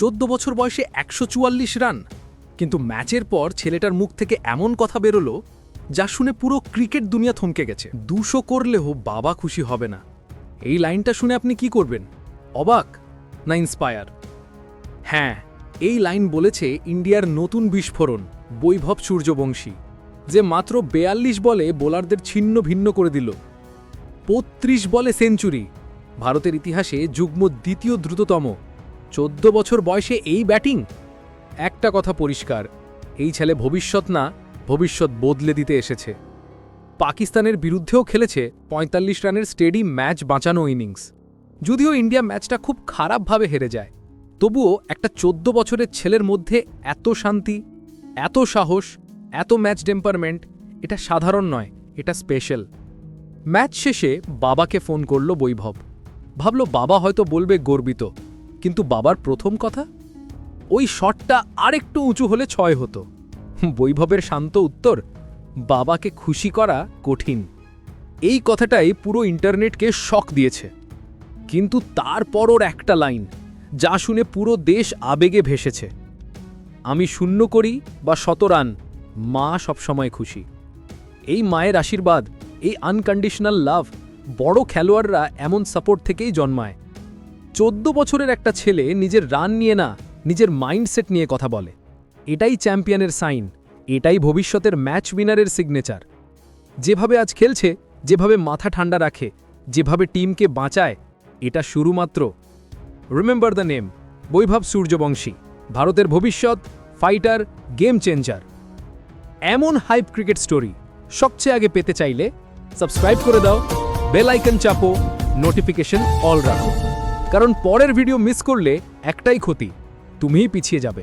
চোদ্দ বছর বয়সে একশো চুয়াল্লিশ রান। কিন্তু ম্যাচের পর ছেলেটার মুখ থেকে এমন কথা বেরোলো যা শুনে পুরো ক্রিকেট দুনিয়া থমকে গেছে। দুশো করলেও বাবা খুশি হবে না। এই লাইনটা শুনে আপনি কি করবেন? অবাক না ইন্সপায়ার হ্যাঁ এই লাইন বলেছে ইন্ডিয়ার নতুন বিস্ফোরণ, বৈভব সূর্যবংশী, যে মাত্র বেয়াল্লিশ বলে বোলারদের ছিন্ন ভিন্ন করে দিল। পঁত্রিশ বলে সেঞ্চুরি, ভারতের ইতিহাসে যুগ্ম দ্বিতীয় দ্রুততম। চোদ্দ বছর বয়সে এই ব্যাটিং? একটা কথা পরিষ্কার, এই ছেলে ভবিষ্যৎ না, ভবিষ্যৎ বদলে দিতে এসেছে। পাকিস্তানের বিরুদ্ধেও খেলেছে ৪৫ রানের স্টেডি ম্যাচ বাঁচানো ইনিংস। যদিও ইন্ডিয়া ম্যাচটা খুব খারাপভাবে হেরে যায়। তবুও একটা চোদ্দ বছরের ছেলের মধ্যে এত শান্তি, এত সাহস, এত ম্যাচ টেম্পারমেন্ট, এটা সাধারণ নয়, এটা স্পেশাল। ম্যাচ শেষে বাবাকে ফোন করল বৈভব। ভাবল বাবা হয়তো বলবে গর্বিত। কিন্তু বাবার প্রথম কথা, ওই শটটা আরেকটু উঁচু হলে ছয় হতো। বৈভবের শান্ত উত্তর, বাবাকে খুশি করা কঠিন। এই কথাটাই পুরো ইন্টারনেটকে শক দিয়েছে। কিন্তু তারপর ওর একটা লাইন, যা শুনে পুরো দেশ আবেগে ভেসেছে। আমি শূন্য করি বা শতরান মা সবসময় খুশি। এই মায়ের আশীর্বাদ, এই আনকন্ডিশনাল লাভ বড় খেলোয়াড়রা এমন সাপোর্ট থেকেই জন্মায়। চোদ্দ বছরের একটা ছেলে নিজের রান নিয়ে না, নিজের মাইন্ডসেট নিয়ে কথা বলে। এটাই চ্যাম্পিয়নের সাইন, এটাই ভবিষ্যতের ম্যাচ উইনারের সিগনেচার। যেভাবে আজ খেলছে, যেভাবে মাথা ঠান্ডা রাখে, যেভাবে টিমকে বাঁচায়, এটা শুরুমাত্র। Remember the name Vaibhav Suryavanshi, ভারতের ভবিষ্যৎ ফাইটার গেম চেঞ্জার এমন হাইপ ক্রিকেট স্টোরি সবচেয়ে আগে পেতে চাইলে সাবস্ক্রাইব করে দাও বেল আইকন চাপো নোটিফিকেশন অল রাখো কারণ পরের ভিডিও মিস করলে একটাই ক্ষতি তুমিই পিছিয়ে যাবে।